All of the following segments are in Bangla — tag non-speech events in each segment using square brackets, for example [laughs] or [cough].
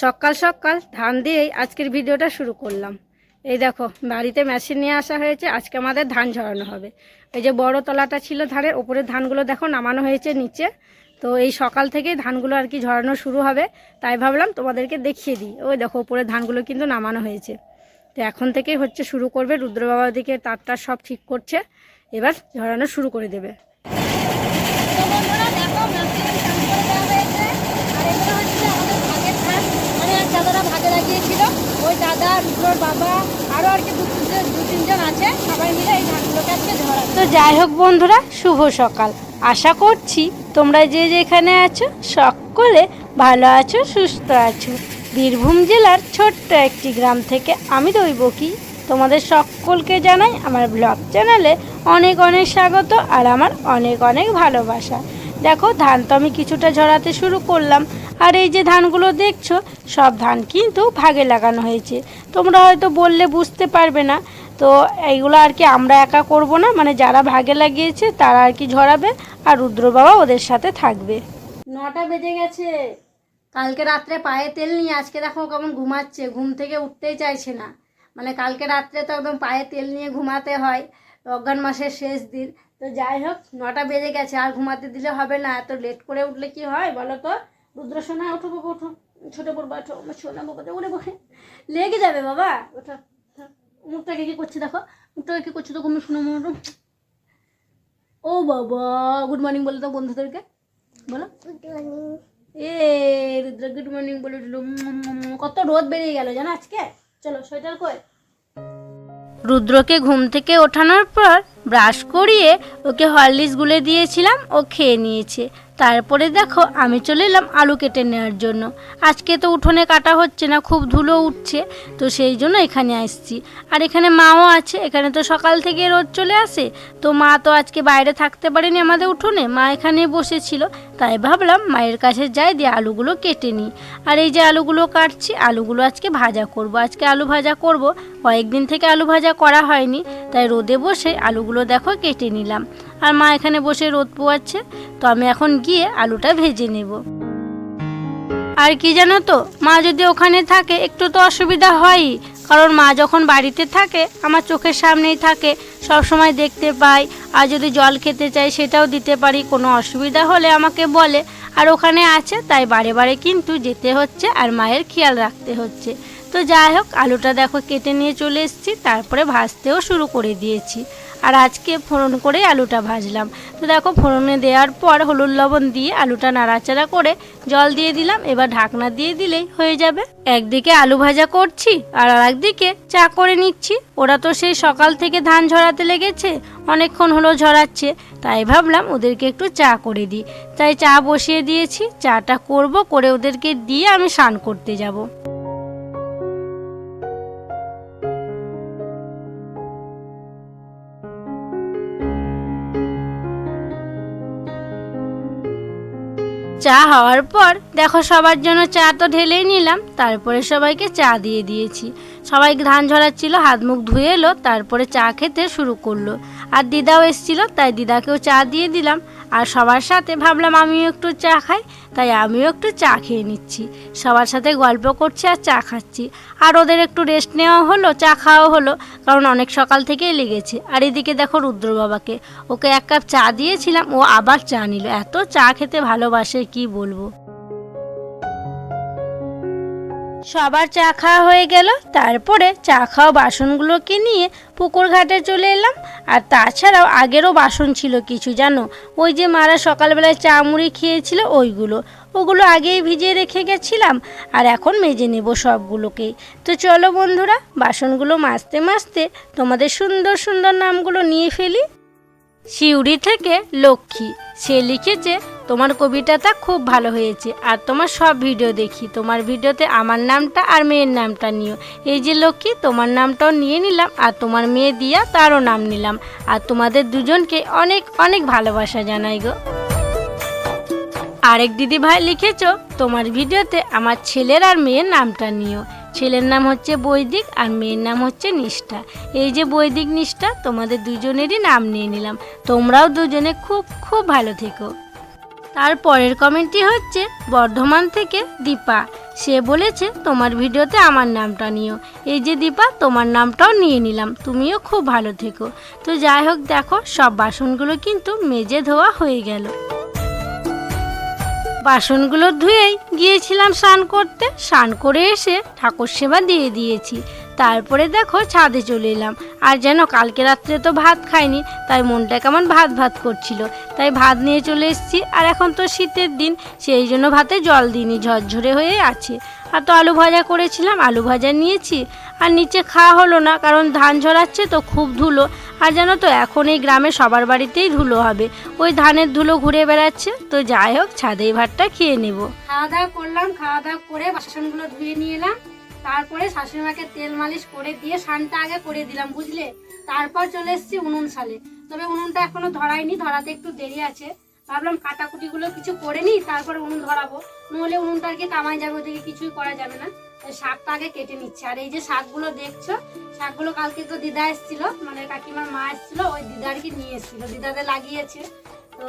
সকাল সকাল ধান দিয়েই আজকের ভিডিওটা শুরু করলাম। এই দেখো, বাড়িতে মেশিন নিয়ে আসা হয়েছে, আজকে আমাদের ধান ঝরানো হবে। এই যে বড় তলাটা ছিল ধানের ওপরে ধানগুলো দেখো নামানো হয়েছে নিচে। তো এই সকাল থেকেই ধানগুলো আর কি ঝরানো শুরু হবে, তাই ভাবলাম তোমাদেরকে দেখিয়ে দিই। ওই দেখো ওপরে ধানগুলো কিন্তু নামানো হয়েছে। তো এখন থেকেই হচ্ছে শুরু করবে রুদ্র বাবা দিকে তারটা সব ঠিক করছে, এবার ঝরানো শুরু করে দেবে তো বন্ধুরা দেখো মেশিন চালু করে দেওয়া হয়েছে আর এগুলো হচ্ছে আমাদের ভাগের ধান মানে এক লাগিয়েছিল ওই দাদা, রুদ্রর বাবা আরও আর কি দু দু তিনজন আছে। সবাই মিলে এই ধানগুলোকে আজকে ঝরা তো যাই হোক বন্ধুরা, শুভ সকাল। আশা করছি তোমরা যে যেখানে আছো, সকলে ভালো আছো, সুস্থ আছো। বীরভূম জেলার ছোট্ট একটি গ্রাম থেকে আমি দৈবকী তোমাদের সকলকে জানাই আমার ব্লগ চ্যানেলে অনেক অনেক স্বাগত আর আমার অনেক অনেক ভালোবাসা। দেখো, ধান তো আমি কিছুটা ঝরাতে শুরু করলাম। আর এই যে ধানগুলো দেখছ, সব ধান কিন্তু ভাগে লাগানো হয়েছে। তোমরা হয়তো বললে বুঝতে পারবে না। তো এইগুলো আর কি আমরা একা করব না মানে যারা ভাগে লাগিয়েছে, তারা আর কি ঝরাবে, আর রুদ্র বাবা ওদের সাথে থাকবে। নটা বেজে গেছে। কালকে রাত্রে পায়ে তেল নিয়ে, আজকে দেখো কেমন ঘুমাচ্ছে, ঘুম থেকে উঠতেই চাইছে না। মানে কালকে রাত্রে তো একদম পায়ে তেল নিয়ে ঘুমাতে হয় অজ্ঞান মাসের শেষ দিন। তো যাই হোক নটা বেজে গেছে আর ঘুমাতে দিলে হবে না এত লেট করে উঠলে কি হয় বলো তো? রুদ্র সোনা ওঠো বাবা ওঠো ছোটো বড় ওঠো আমার সোনা বাবা ওরে বসে লেগে যাবে বাবা। ওঠো। মুখটাকে কি করছে দেখো? মুখটাকে কি করছে তো কোনো শুনো মনে ও বাবা গুড মর্নিং বলে তো বন্ধুদেরকে। বলো। এ রুদ্র গুড মর্নিং বলে কত রোদ বেরিয়ে গেল জানো আজকে? চলো সোয়েটার কই? রুদ্রকে ঘুম থেকে ওঠানোর পর ব্রাশ করিয়ে ওকে হরলিক্স গুলে দিয়েছিলাম ও খেয়ে নিয়েছে। তারপরে দেখো, আমি চলে এলাম আলু কেটে নেওয়ার জন্য। আজকে তো উঠোনে কাটা হচ্ছে না, খুব ধুলো উঠছে, তো সেই জন্য এখানে আসছি। আর এখানে মাও আছে, এখানে তো সকাল থেকে রোদ চলে আসে, তো মা তো আজকে বাইরে থাকতে পারেনি আমাদের উঠোনে, মা এখানে বসেছিল। তাই ভাবলাম মায়ের কাছে যাই, দিয়ে আলুগুলো কেটে নিই। আর এই যে আলুগুলো কাটছি, আলুগুলো আজকে ভাজা করব। আজকে আলু ভাজা করব, কয়েকদিন থেকে আলু ভাজা করা হয়নি, তাই রোদে বসে আলুগুলো দেখো কেটে নিলাম। আর মা এখানে বসে রোদ পোয়াচ্ছে, তো আমি এখন গিয়ে আলুটা ভেজে নেব। আর কি জানো তো, মা যদি ওখানে থাকে, একটু তো অসুবিধা হয়ই। কারণ মা যখন বাড়িতে থাকে, আমার চোখের সামনেই থাকে সব সময় দেখতে পাই। আর যদি জল খেতে চাই, সেটাও দিতে পারি। কোনো অসুবিধা হলে আমাকে বলে। আর ওখানে আছে, তাই বারে বারে কিন্তু যেতে হচ্ছে আর মায়ের খেয়াল রাখতে হচ্ছে। তো যাই হোক, আলুটা দেখো কেটে নিয়ে চলে এসেছি, তারপরে ভাজতেও শুরু করে দিয়েছি। আর আজকে ফোড়ন করে আলুটা ভাজলাম। তো দেখো, ফোড়নে দেওয়ার পর হলুদ লবণ দিয়ে আলুটা নাড়াচাড়া করে জল দিয়ে দিলাম। এবার ঢাকনা দিয়ে দিলেই হয়ে যাবে। একদিকে আলু ভাজা করছি আর একদিকে চা করে নিচ্ছি। ওরা তো সেই সকাল থেকে ধান ঝরাতে লেগেছে, অনেকক্ষণ হলো ঝরাচ্ছে। তাই ভাবলাম ওদেরকে একটু চা করে দিই। তাই চা বসিয়ে দিয়েছি। চাটা করব, করে ওদেরকে দিয়ে আমি স্নান করতে যাব। চা হওয়ার পর দেখো সবার জন্য চা তো ঢেলেই নিলাম, তারপরে সবাইকে চা দিয়ে দিয়েছি। সবাই ধান ঝরাচ্ছিল, হাত মুখ ধুয়ে এলো, তারপরে চা খেতে শুরু করল। আর দিদাও এসছিল, তাই দিদাকেও চা দিয়ে দিলাম। আর সবার সাথে ভাবলাম আমিও একটু চা খাই, তাই আমিও একটু চা খেয়ে নিচ্ছি। সবার সাথে গল্প করছি আর চা খাচ্ছি। আর ওদের একটু রেস্ট নেওয়া হলো, চা খাওয়া হলো, কারণ অনেক সকাল থেকেই লেগেছে। আর এদিকে দেখো রুদ্র বাবাকে, ওকে এক কাপ চা দিয়েছিলাম, ও আবার চা নিল। এত চা খেতে ভালোবাসে, কি বলব? সবার চা খাওয়া হয়ে গেল, তারপরে চা খাওয়া বাসনগুলোকে নিয়ে পুকুর ঘাটে চলে এলাম। আর তাছাড়াও আগেরও বাসন ছিল কিছু, জানো? ওই যে মারা সকালবেলায় চা মুড়ি খেয়েছিল ওইগুলো। ওগুলো আগেই ভিজিয়ে রেখে গেছিলাম, আর এখন মেজে নেব সবগুলোকেই তো চলো বন্ধুরা, বাসনগুলো মাজতে মাজতে তোমাদের সুন্দর সুন্দর নামগুলো নিয়ে ফেলি। শিউরি থেকে লক্ষ্মী, সে লিখেছে তোমার কবিতাটা খুব ভালো হয়েছে, আর তোমার সব ভিডিও দেখি। তোমার ভিডিওতে আমার নামটা আর মেয়ের নামটা নিও। এই যে লক্ষ্মী, তোমার নামটাও নিয়ে নিলাম, আর তোমার মেয়ে দিয়া তারও নাম নিলাম। আর তোমাদের দুজনকে অনেক অনেক ভালোবাসা জানাই গো। আরেক দিদি ভাই লিখেছো, তোমার ভিডিওতে আমার ছেলের আর মেয়ের নামটা নিও। ছেলের নাম হচ্ছে বৈদিক, আর মেয়ের নাম হচ্ছে নিষ্ঠা। এই যে বৈদিক, নিষ্ঠা, তোমাদের দুজনেরই নাম নিয়ে নিলাম। তোমরাও দুজনে খুব খুব ভালো থেকো। তার পরের কমেন্টটি হচ্ছে, বর্ধমান থেকে দীপা। সে বলেছে, তোমার ভিডিওতে আমার নামটা নিও। এই যে দীপা, তোমার নামটাও নিয়ে নিলাম। তুমিও খুব ভালো থেকো। তো যাই হোক, দেখো, সব বাসনগুলো কিন্তু মেজে ধোয়া হয়ে গেল। বাসনগুলো ধুয়েই গিয়েছিলাম স্নান করতে। স্নান করে এসে ঠাকুর সেবা দিয়ে দিয়েছি। তারপরে দেখো ছাদে চলে এলাম। আর যেন কালকে রাত্রে তো ভাত খাইনি, তাই মনটা কেমন ভাত ভাত করছিল। তাই ভাত নিয়ে চলে এসেছি, আর এখন তো শীতের দিন, সেই জন্য ভাতে জল দিইনি, ঝরঝরে হয়ে আছে। আর তো আলু ভাজা করেছিলাম, আলু ভাজা নিয়েছি, আর নিচে খাওয়া হলো না, কারণ ধান ঝরাচ্ছে তো খুব ধুলো। আর জানো তো, এখন এই গ্রামে সবার বাড়িতেই ধুলো হবে। ওই ধানের ধুলো ঘুরে বেড়াচ্ছে, তো যাই হোক ছাদেই ভাতটা খেয়ে নেব। খাওয়া দাওয়া করলাম, খাওয়া দাওয়া করে বাসনগুলো ধুয়ে নিয়ে এলাম। তারপরে শাশুড়িমাকে তেল মালিশ করে দিয়ে স্নানটা আগে করে দিলাম, বুঝলে? তারপর চলে এসেছি উনুন সালে তবে উনুনটা এখনও ধরাইনি ধরাতে একটু দেরি আছে। ভাবলাম কাটাকুটিগুলো কিছু করে নিই, তারপরে উনুন ধরাবো। নইলে উনুনটা আর কি কামাই যাবে ওদিকে কিছুই করা যাবে না। শাকটা আগে কেটে নিচ্ছে। আর এই যে শাকগুলো দেখছ, শাকগুলো কালকে তো দিদা এসেছিল মানে কাকিমার মা এসেছিল, ওই দিদা আর কি নিয়ে এসেছিল, দিদাদের লাগিয়েছে। তো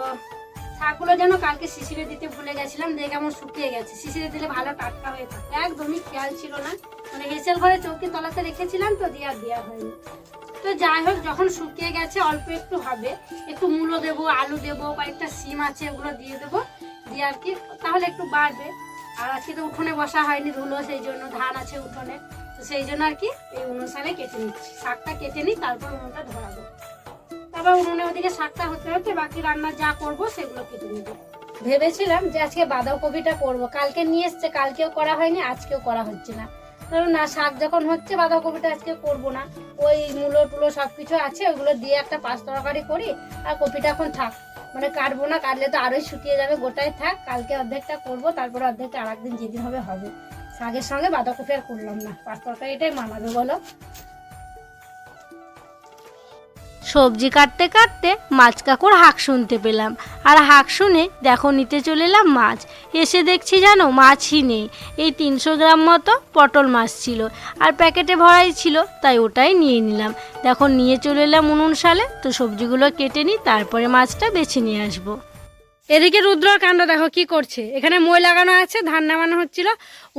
শাকগুলো যেন কালকে শিশিরে দিতে ভুলে গেছিলাম, দেখে কেমন শুকিয়ে গেছে। শিশিরে দিলে ভালো টাটকা হয়ে থাকে। একদমই খেয়াল ছিল না। মানে হেসেল ঘরে চৌকি তলাতে রেখেছিলাম তো, দিয়ে দেওয়া হয়নি। তো যাই হোক, যখন শুকিয়ে গেছে, অল্প একটু হবে। একটু মূলো দেবো, আলু দেবো, কয়েকটা সিম আছে, ওগুলো দিয়ে দেবো। দিয়ে আর কি, তাহলে একটু বাড়বে। আর আজকে তো উঠোনে বসা হয়নি ধুলো, সেই জন্য ধান আছে উঠোনে। তো সেই জন্য আর কি, এই অনুসারে কেটে নিচ্ছি। শাকটা কেটে নিই, তারপর উনুনটা ধরাবো। তারপর উনুনে ওদিকে শাকটা হতে হতে বাকি রান্না যা করব সেগুলো কেটে নেব। ভেবেছিলাম যে আজকে বাঁধাকপিটা করব। কালকে নিয়ে এসছে, কালকেও করা হয়নি, আজকেও করা হচ্ছে না। কারণ না, শাক যখন হচ্ছে বাঁধাকপিটা আজকে করব না। ওই মূলো টুলো সব কিছু আছে, ওগুলো দিয়ে একটা পাঁচ তরকারি করি, আর কপিটা এখন থাক। মানে কাটবো না, কাটলে তো আরোই শুকিয়ে যাবে, গোটাই থাক। কালকে অর্ধেকটা করব, তারপরে অর্ধেকটা আর একদিন যেদিন হবে হবে। শাকের সঙ্গে বাঁধাকপি আর করলাম না। পাঁচ তরকারিটাই মানাবে বলো। সবজি কাটতে কাটতে মাছ কাকুর হাঁক শুনতে পেলাম। আর হাঁক শুনে দেখো নিতে চলে এলাম মাছ। এসে দেখছি জানো মাছই নেই। এই তিনশো গ্রাম মতো পটল মাছ ছিল। আর প্যাকেটে ভরাই ছিল, তাই ওটাই নিয়ে নিলাম। দেখো নিয়ে চলে এলাম উনুন সালে তো সবজিগুলো কেটে নিই, তারপরে মাছটা বেছে নিয়ে আসব। এদিকে রুদ্রর কাণ্ড দেখো কি করছে। এখানে মই লাগানো আছে, ধান নামানো হচ্ছিল।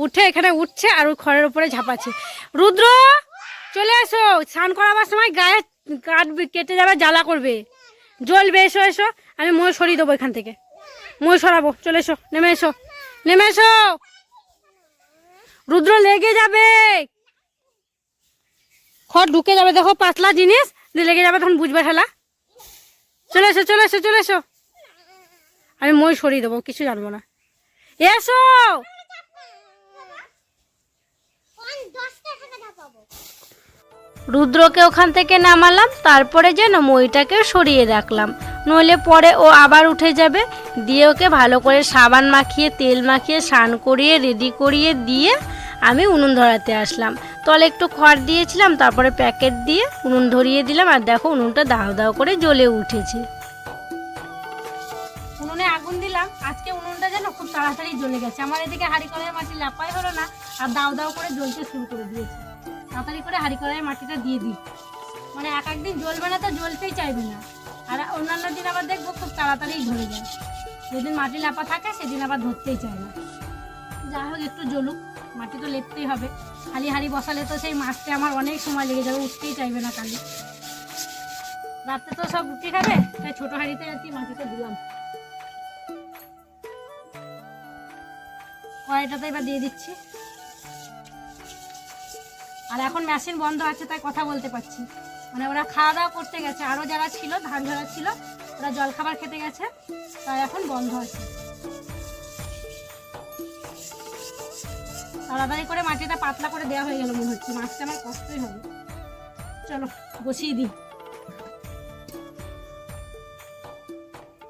উঠে এখানে উঠছে আর ওই খড়ের উপরে ঝাঁপাচ্ছে। রুদ্র, চলে আসো স্নান করাবার সময় গায়ে কাটবে, কেটে যাবে, জ্বালা করবে। জ্বলবে এসো এসো, আমি মই সরিয়ে দেবো এখান থেকে। মই সরাবো, চলে এসো, নেমে এসো নেমে এসো। রুদ্র লেগে যাবে। খড় ঢুকে যাবে, দেখো পাতলা জিনিস লেগে যাবে তখন বুঝবে ঠেলা চলে এসো চলে এসো চলে এসো। আমি মই সরিয়ে দেবো, কিছু জানব না। এসো! রুদ্রকে ওখান থেকে নামালাম, তারপরে যেন মইটাকে সরিয়ে রাখলাম। নইলে পরে ও আবার উঠে যাবে। দিয়ে ওকে ভালো করে সাবান মাখিয়ে, তেল মাখিয়ে, স্নান করিয়ে, রেডি করিয়ে দিয়ে আমি উনুন ধরাতে আসলাম। তলে একটু খড় দিয়েছিলাম, তারপরে প্যাকেট দিয়ে উনুন ধরিয়ে দিলাম আর দেখো উনুনটা দাও দাও করে জ্বলে উঠেছে। উনুনে আগুন দিলাম, আজকে উনুনটা যেন খুব তাড়াতাড়ি জ্বলে গেছে। আমার এদিকে হাড়ি কড়াই মাটি লাপাই হলো না, আর দাও দাও করে জ্বলতে শুরু করে দিয়েছে। তাড়াতাড়ি করে হাড়ি কড়াই মাটিটা দিয়ে দিই। মানে এক একদিন জ্বলবে না তো জ্বলতেই চাইবে না। আর অন্যান্য দিন আবার দেখব খুব তাড়াতাড়ি ধরে যায়। যেদিন মাটি লাপা থাকে, সেদিন আবার ধরতেই চায় না। যাই হোক, একটু জ্বলুক, মাটি তো লেপতেই হবে। খালি হাড়ি বসালে তো সেই মাছতে আমার অনেক সময় লেগে যাবে, উঠতেই চাইবে না কালি। রাত্রে তো সব রুটি খাবে, তাই ছোটো হাঁড়িতে আর কি মাটিতে দিলাম। কড়াইটাতে এবার দিয়ে দিচ্ছি। আর এখন মেশিন বন্ধ আছে, তাই কথা বলতে পারছি। মানে ওরা খাওয়া দাওয়া করতে গেছে আরও যারা ছিল, ধান ঝরা ছিল, ওরা জলখাবার খেতে গেছে, তাই এখন বন্ধ আছে। তাড়াতাড়ি করে মাটিটা পাতলা করে দেওয়া হয়ে গেল মনে হচ্ছে, মাছটা আমার কষ্টই হবে। চলো, বসিয়ে দিই।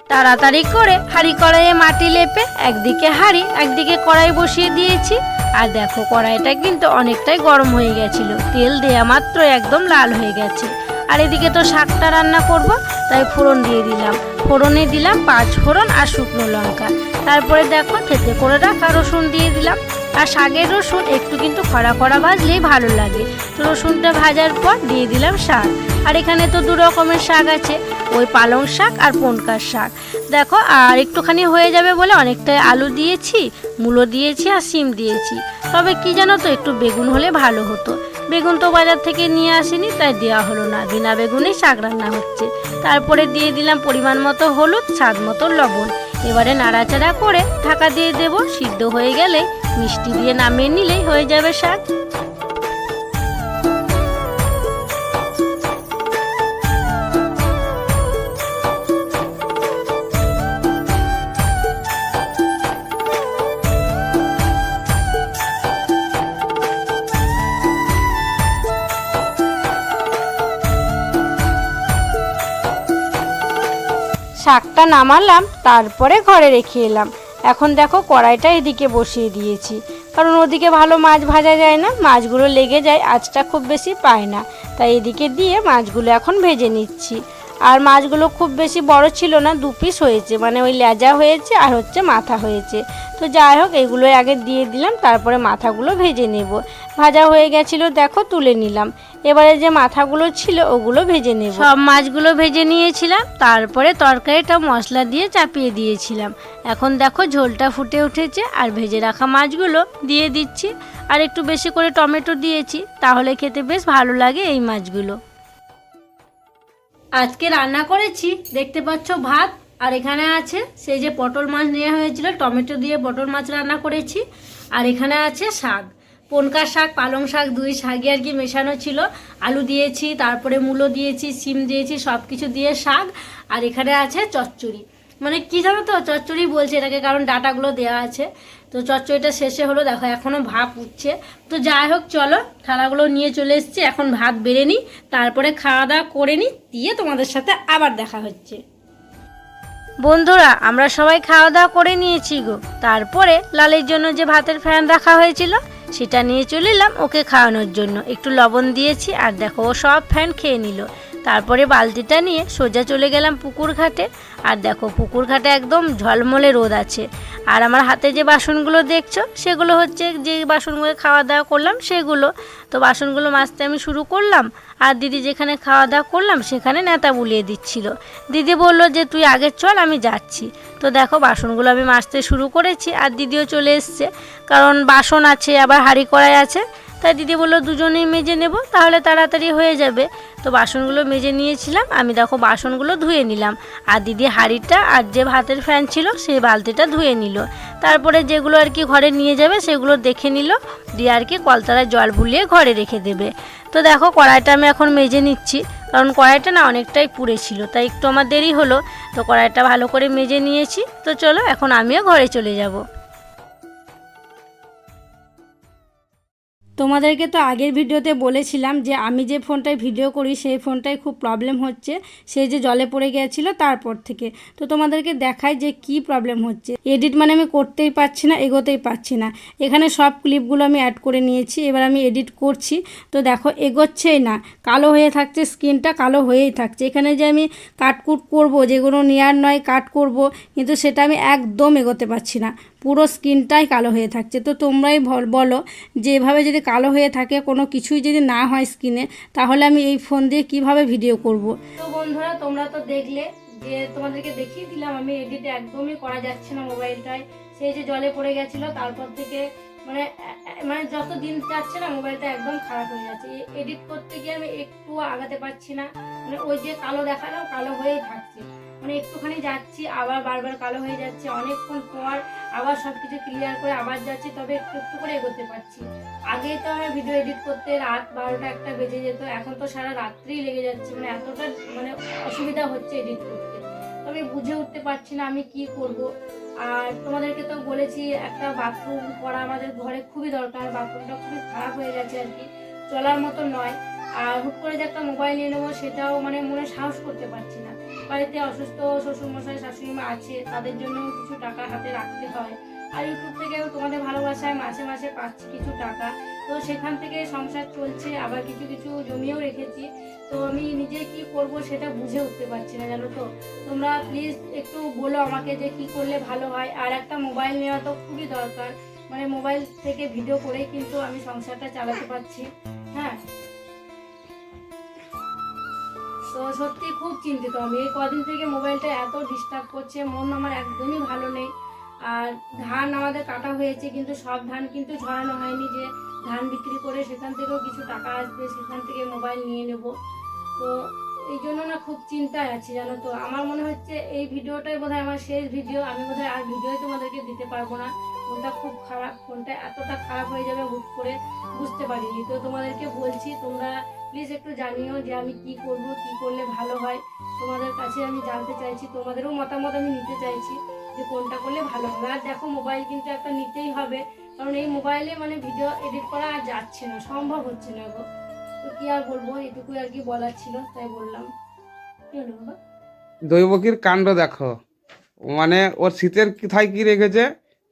তাড়াতাড়ি করে হাঁড়ি কড়াইয়ে মাটি লেপে একদিকে হাঁড়ি, একদিকে কড়াই বসিয়ে দিয়েছি। আর দেখো, কড়াইটা কিন্তু অনেকটাই গরম হয়ে গেছিল। তেল দেয়া মাত্র একদম লাল হয়ে গেছে। আর এদিকে তো শাকটা রান্না করব, তাই ফোড়ন দিয়ে দিলাম। ফোড়নে দিলাম পাঁচ ফোড়ন আর শুকনো লঙ্কা। তারপরে দেখো, থেতে করে রাখা রসুন দিয়ে দিলাম। আর শাকের রসুন একটু কিন্তু খরা খরা ভাজলেই ভালো লাগে। তো রসুনটা ভাজার পর দিয়ে দিলাম শাক। আর এখানে তো দু রকমের শাক আছে, ওই পালং শাক আর পনকার শাক। দেখো, আর একটুখানি হয়ে যাবে বলে অনেকটাই আলু দিয়েছি, মূলো দিয়েছি আর সিম দিয়েছি। তবে কি জানো তো, একটু বেগুন হলে ভালো হতো। বেগুন তো বাজার থেকে নিয়ে আসিনি, তাই দেওয়া হলো না। বিনা বেগুনেই শাক রান্না হচ্ছে। তারপরে দিয়ে দিলাম পরিমাণ মতো হলুদ, স্বাদ মতো লবণ। এবারে নাড়াচাড়া করে ঢাকা দিয়ে দেব, সিদ্ধ হয়ে গেলে মিষ্টি দিয়ে নামিয়ে নিলেই হয়ে যাবে শাক। শাকটা নামালাম, তারপরে ঘরে রেখে এলাম। এখন দেখো কড়াইটা এদিকে বসিয়ে দিয়েছি। কারণ ওদিকে ভালো মাছ ভাজা যায় না, মাছগুলো লেগে যায় আজটা খুব বেশি পায় না। তাই এদিকে দিয়ে মাছগুলো এখন ভেজে নিচ্ছি। আর মাছগুলো খুব বেশি বড় ছিল না, দু পিস হয়েছে মানে ওই লেজা হয়েছে আর হচ্ছে মাথা হয়েছে। তো যাই হোক এগুলো আগে দিয়ে দিলাম, তারপরে মাথাগুলো ভেজে নেব। ভাজা হয়ে গেছিল, দেখো, তুলে নিলাম। এবারে যে মাথাগুলো ছিল, ওগুলো ভেজে নেব। সব মাছগুলো ভেজে নিয়েছিলাম, তারপরে তরকারিটা মশলা দিয়ে চাপিয়ে দিয়েছিলাম। এখন দেখো, ঝোলটা ফুটে উঠেছে, আর ভেজে রাখা মাছগুলো দিয়ে দিচ্ছি। আর একটু বেশি করে টমেটো দিয়েছি, তাহলে খেতে বেশ ভালো লাগে এই মাছগুলো। আজকে রান্না করেছি, দেখতে পাচ্ছ ভাত, আর এখানে আছে সেই যে পটল মাছ নেওয়া হয়েছিল, টমেটো দিয়ে পটল মাছ রান্না করেছি, আর এখানে আছে শাক। পনকার শাক, পালং শাক, দুই শাকই আর কি মেশানো ছিল। আলু দিয়েছি, তারপরে মূলো দিয়েছি সিম দিয়েছি সব কিছু দিয়ে শাক, আর এখানে আছে চচ্চড়ি। মানে কি জানো তো, চচ্চড়ি বলছে এটাকে, কারণ ডাটাগুলো দেওয়া আছে। তো চচ্চড়িটা শেষে হলো, দেখো এখনও ভাপ উঠছে। তো যাই হোক, চলো, থালাগুলো নিয়ে চলে এসেছি, এখন ভাত বেড়ে নিই, তারপরে খাওয়া দাওয়া করে নিই, দিয়ে তোমাদের সাথে আবার দেখা হচ্ছে। বন্ধুরা, আমরা সবাই খাওয়া দাওয়া করে নিয়েছি গো। তারপরে লালের জন্য যে ভাতের ফ্যান রাখা হয়েছিল, সেটা নিয়ে চলে এলাম ওকে খাওয়ানোর জন্য। একটু লবণ দিয়েছি, আর দেখো, ও সব ফ্যান খেয়ে নিল। তারপরে বালতিটা নিয়ে সোজা চলে গেলাম পুকুর ঘাটে। আর দেখো পুকুর ঘাটে একদম ঝলমলে রোদ আছে। আর আমার হাতে যে বাসনগুলো দেখছ, সেগুলো হচ্ছে যে বাসনগুলো খাওয়া দাওয়া করলাম, সেগুলো। তো বাসনগুলো মাজতে আমি শুরু করলাম আর দিদি যেখানে খাওয়া দাওয়া করলাম, সেখানে নেতা বুলিয়ে দিচ্ছিল। দিদি বলল যে, তুই আগে চল, আমি যাচ্ছি। তো দেখো, বাসনগুলো আমি মাজতে শুরু করেছি আর দিদিও চলে এসছে। কারণ বাসন আছে, আবার হাঁড়ি কড়াই আছে। তাই দিদি বলল, দুজনেই মেজে নেব, তাহলে তাড়াতাড়ি হয়ে যাবে। তো বাসনগুলো মেজে নিয়েছিলাম, আমি দেখো, বাসনগুলো ধুয়ে নিলাম। আর দিদি হাঁড়িটা আর যে ভাতের ফ্যান ছিল, সেই বালতিটা ধুয়ে নিল। তারপরে যেগুলো আর কি ঘরে নিয়ে যাবে, সেগুলো দেখে নিল। দিয়ে আর কি কলতলায় জল ভুলিয়ে ঘরে রেখে দেবে। তো দেখো কড়াইটা আমি এখন মেজে নিচ্ছি, কারণ কড়াইটা না অনেকটাই পুড়ে ছিল, তাই একটু আমার দেরি হলো, তো কড়াইটা ভালো করে মেজে নিয়েছি, তো চলো এখন আমিও ঘরে চলে যাব। তোমাদেরকে তো আগের ভিডিওতে বলেছিলাম যে আমি যে ফোনটায় ভিডিও করি, সেই ফোনটায় খুব প্রবলেম হচ্ছে। সে যে জলে পড়ে গিয়েছিল তারপর থেকে। তো তোমাদেরকে দেখাই যে কি প্রবলেম হচ্ছে। এডিট মানে আমি করতেই পারছি না, এগোতেই পারছি না। এখানে সব ক্লিপগুলো আমি অ্যাড করে নিয়েছি, এবার আমি এডিট করছি। তো দেখো, এগোচ্ছেই না। কালো হয়ে থাকছে স্ক্রিনটা কালো হয়েই থাকছে। এখানে যে আমি কাটকুট করব, যেগুলো নেয়ার নয় কাট করব, কিন্তু সেটা আমি একদম এগোতে পারছি না। পুরো স্কিনটাই কালো হয়ে থাকছে। তো তোমরাই বল- যে এভাবে যদি কালো হয়ে থাকে, কোনো কিছুই যদি না হয় স্কিনে, তাহলে আমি এই ফোন দিয়ে কীভাবে ভিডিও করব? তো বন্ধুরা, তোমরা তো দেখলে যে তোমাদেরকে দেখিয়ে দিলাম, আমি এডিট একদমই করা যাচ্ছে না মোবাইলটায়। সেই যে জলে পড়ে গেছিল, তারপর থেকে মানে মানে যত দিন যাচ্ছে না, মোবাইলটা একদম খারাপ হয়ে যাচ্ছে। এডিট করতে গিয়ে আমি একটু আগাতে পারছি না। মানে ওই যে কালো দেখালাম, কালো হয়েই থাকছে। মানে একটুখানি যাচ্ছি, আবার বারবার কালো হয়ে যাচ্ছে, অনেকক্ষণ পর আবার সব কিছু ক্লিয়ার করে আবার যাচ্ছি, তবে একটু একটু করে এগোতে পারছি। আগে তো আমার ভিডিও এডিট করতে রাত বারোটা একটা বেজে যেত, এখন তো সারা রাত্রিই লেগে যাচ্ছে মানে এতটা মানে অসুবিধা হচ্ছে এডিট করতে। তো আমি বুঝে উঠতে পারছি না আমি কি করব। আর তোমাদেরকে তো বলেছি, একটা বাথরুম করা আমাদের ঘরে খুবই দরকার বাথরুমটা খুবই খারাপ হয়ে গেছে আর কি, চলার মতো নয়। আর হুট করে যে একটা মোবাইল নিয়ে নেব, সেটাও মানে মনে সাহস করতে পারছি না। বাড়িতে অসুস্থ শ্বশুরমশাই শাশুড়ি মা আছে, তাদের জন্য কিছু টাকা হাতে রাখতে হয়। আর ইউটিউব থেকেও তোমাদের ভালোবাসায় মাসে মাসে পাচ্ছি কিছু টাকা। তো সেখান থেকে সংসার চলছে, আবার কিছু কিছু জমিও রেখেছি। তো আমি নিজে কি করব সেটা বুঝে উঠতে পারছি না, জানো তো? তোমরা প্লিজ একটু বলো আমাকে যে কি করলে ভালো হয়। আর একটা মোবাইল নেওয়া তো খুবই দরকার। মানে মোবাইল থেকে ভিডিও করেই কিন্তু আমি সংসারটা চালাতে পারছি। হ্যাঁ? তো সত্যি খুব চিন্তিত আমি। এই কদিন থেকে মোবাইলটা এত ডিস্টার্ব করছে, মন আমার একদমই ভালো নেই। আর ধান আমাদের কাটা হয়েছে, কিন্তু সব ধান কিন্তু ঝরানো হয়নি যে ধান বিক্রি করে সেখান থেকেও কিছু টাকা আসবে, সেখান থেকে মোবাইল নিয়ে নেব। তো এই জন্য না খুব চিন্তায় আছি, জানো তো। আমার মনে হচ্ছে এই ভিডিওটাই বোধহয় আমার শেষ ভিডিও, আমি বোধহয় আর ভিডিওই তোমাদেরকে দিতে পারব না। ফোনটা খুব খারাপ, ফোনটা এতটা খারাপ হয়ে যাবে হুট করে বুঝতে পারিনি। তো তোমাদেরকে বলছি, তোমরা প্লিজ একটু জানিও যে আমি কি করব, কি করলে ভালো হয়। তোমাদের কাছে আমি জানতে চাইছি, তোমাদেরও মতামত আমি নিতে চাইছি যে কোনটা করলে ভালো হবে। আর দেখো, মোবাইল কিন্তু একটা নিতেই হবে, কারণ এই মোবাইলে মানে ভিডিও এডিট করা আর যাচ্ছে না, সম্ভব হচ্ছে না গো। তো কি আর বলব এটুকু আর কি বলার ছিল, তাই বললাম। দৈবকীর কাণ্ড দেখো। মানে ওর শীতের কোথায় কি রেখেছে?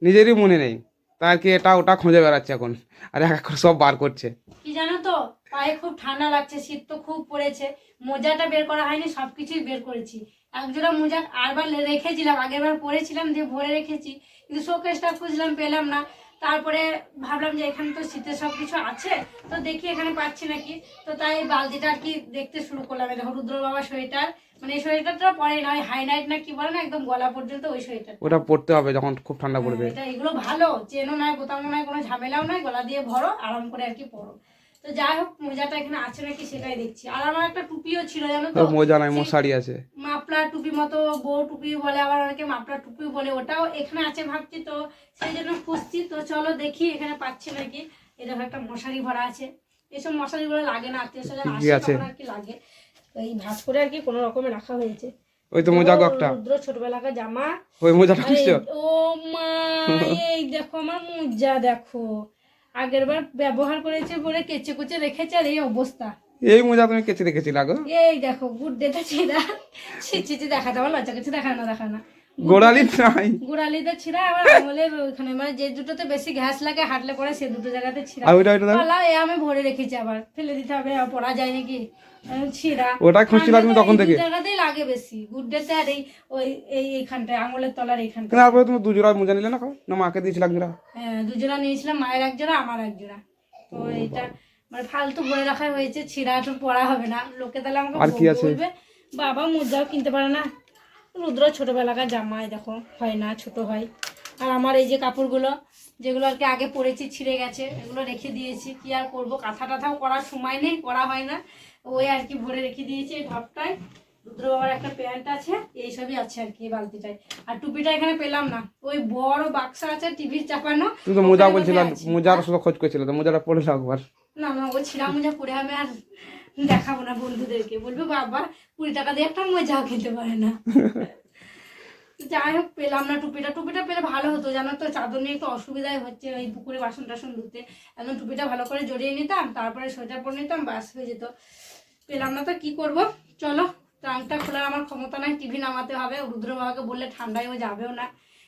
নিজেরই মনে নেই। তার কি এটা ওটা খুঁজে বেড়াচ্ছে এখন? আর এক এক সব বার করছে। কি জানো তো? পায়ে খুব ঠান্ডা লাগছে, শীত তো খুব পড়েছে। মোজাটা বের করা হয়নি সব কিছুই বের করেছি। একজোড়া মোজা আরবার রেখেছিলাম, আগেরবার পরেছিলাম দিয়ে ভরে রেখেছি, কিন্তু শোকেসটা খুঁজলাম, পেলাম না। তারপরে ভাবলাম যে এখানে তো শীতের সব কিছু আছে তো দেখি এখানে পাচ্ছি নাকি। তো তাই বালতিটা আর কি দেখতে শুরু করলাম। এই রুদ্র বাবা সোয়েটার। মানে এই সোয়েটারটা পরে না হাই নাইট না কি বলে না একদম গলা পর্যন্ত ওই সোয়েটার। ওটা পড়তে হবে যখন খুব ঠান্ডা পড়বে। এটা এগুলো ভালো চেনও নয় বোতামও নয় কোনো ঝামেলাও নয় গলা দিয়ে ভরো আরাম করে আর কি পরো। তো যাই হোক মোজাটা এখানে আছে নাকি সেটাই দেখছি। আর আমার একটা টুপিও ছিল জানো তো? মোজা নাই মশারি আছে। মাপলার টুপি মতো বউ টুপি বলে আবার অনেকে মাপলার টুপি বলে ওটাও এখানে আছে ভাবছি তো সেই জন্য খুঁজছি। তো চলো দেখি এখানে পাচ্ছি নাকি? এরকম একটা মশারি ভরা আছে। এসব মশারিগুলো লাগে না আত্মীয় স্বজন আসে আছে। আর কি লাগে। এই ভাজ করে আর কি কোনো রকমে রাখা হয়েছে। ওই তো মোজা গো ও, একটা রুদ্র ছোটবেলাকার জামা। ওই মোজাটা খুঁজছো? ও মা এই দেখো আমার মুজা দেখো। আগের বার ব্যবহার করেছে বলে কেচে কুচে রেখেছে আর এই অবস্থা। এই মোজা তুমি কেচে রেখেছিল লাগো এই দেখো গুড ডেটা না ছি ছি ছি দেখা যাবে লজ্জা কিছু দেখানো না দেখা না। গোড়ালি নাই গুড়ালিতে ছিঁড়া আবার আঙুলের ওইখানে মানে যে দুটোতে বেশি ঘাস লাগে হাঁটলে পরে সে দুটো জায়গাতে ছিঁড়া। আর ওইটা ওইটা পালা এ আমি ভরে রেখেছি আবার। ফেলে দিতে হবে আর পড়া যায় নাকি ছিঁড়া। ওটা খুঁজছিলা তুমি তখন থেকে। জায়গাতেই লাগে বেশি। গুড্ডেতে আর এই ওই এই এইখানটায় আঙুলের তলার এইখানটা তারপরে তুমি দুজোড়া মোজা নিলে না না মাকে দিয়েছিলাম জোড়া হ্যাঁ দুজোড়া নিয়েছিলাম মায়ের এক জোড়া আমার এক জোড়া। তো এটা মানে ফালতু ভরে রাখা হয়েছে ছিঁড়া তো পড়া হবে না। লোকে তাহলে আমাকে আর কি আছে? বলবে। বাবা মোজাও কিনতে পারে না। রুদ্র ছোটবেলাকার জামাই দেখো হয় না ছোট হয়। আর আমার এই যে কাপড়গুলো যেগুলো আর কি আগে পরেছি ছিঁড়ে গেছে এগুলো রেখে দিয়েছি। কি আর করব? কাঁথা টাথাও করার সময় নেই করা হয় না। ওই আর কি ভরে রেখে দিয়েছি এই ঘরটায় রুদ্র বাবার একটা প্যান্ট আছে এইসবই আছে আর কি এই বালতিটায়। আর টুপিটা এখানে পেলাম না। ওই বড় বাক্সা আছে টিভির চাপানো তুমি তো মোজা বলছিলাম মোজার শুধু খোঁজ করছিল তো মোজাটা পড়ে একবার না না ও ছিঁড়া মোজা পরে আমি আর দেখাবো না বন্ধুদেরকে। বলবে বাবা কুড়ি টাকা দিয়ে একটা মোজাও খেতে পারে না। [laughs] যাই হোক পেলাম না টুপিটা। টুপিটা পেলে ভালো হতো জানো তো চাদর নিয়ে একটু অসুবিধাই হচ্ছে ওই পুকুরে বাসন টাসন ধুতে। একদম টুপিটা ভালো করে জড়িয়ে নিতাম তারপরে সোয়েটার পরে নিতাম বাস হয়ে যেত। পেলাম না তো কি করব? চলো ট্রাঙ্কটা খোলার আমার ক্ষমতা নাই টিভি নামাতে হবে রুদ্র বাবাকে বললে ঠান্ডায় ও যাবেও না।